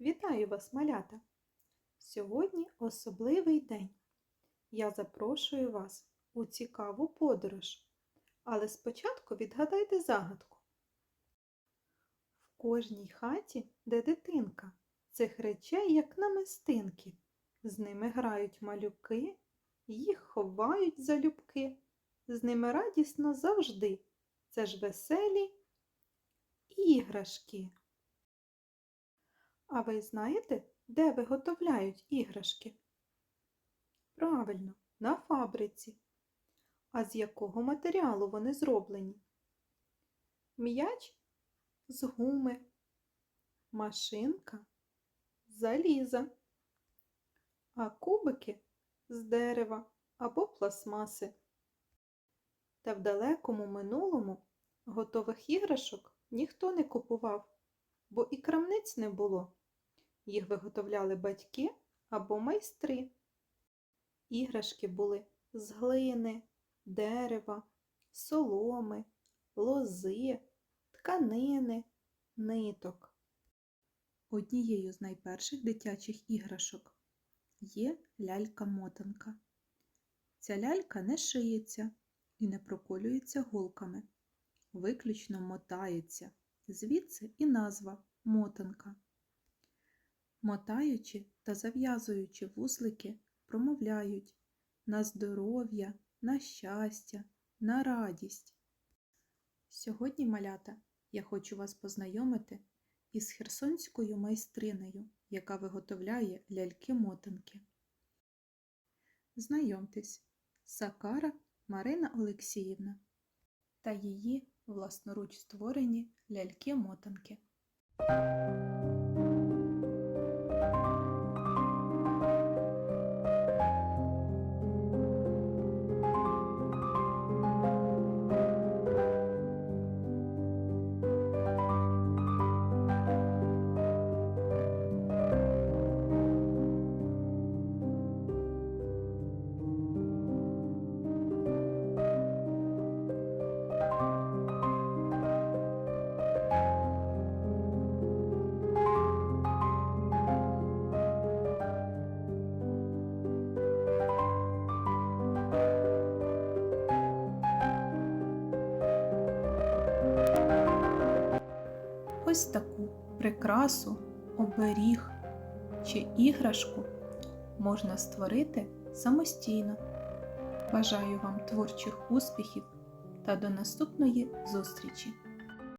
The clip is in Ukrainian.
Вітаю вас, малята! Сьогодні особливий день. Я запрошую вас у цікаву подорож. Але спочатку відгадайте загадку. В кожній хаті, де дитинка, цих речей, як намистинки. З ними грають малюки, їх ховають залюбки. З ними радісно завжди. Це ж веселі іграшки. А ви знаєте, де виготовляють іграшки? Правильно, на фабриці. А з якого матеріалу вони зроблені? М'яч з гуми, машинка з заліза, а кубики з дерева або пластмаси. Та в далекому минулому готових іграшок ніхто не купував, бо і крамниць не було. Їх виготовляли батьки або майстри. Іграшки були з глини, дерева, соломи, лози, тканини, ниток. Однією з найперших дитячих іграшок є лялька-мотанка. Ця лялька не шиється і не проколюється голками, виключно мотається, звідси і назва мотанка. Мотаючи та зав'язуючи вузлики, промовляють на здоров'я, на щастя, на радість. Сьогодні, малята, я хочу вас познайомити із херсонською майстринею, яка виготовляє ляльки-мотанки. Знайомтесь, Сакара Марина Олексіївна та її власноруч створені ляльки-мотанки. Ось таку прикрасу, оберіг чи іграшку можна створити самостійно. Бажаю вам творчих успіхів та до наступної зустрічі!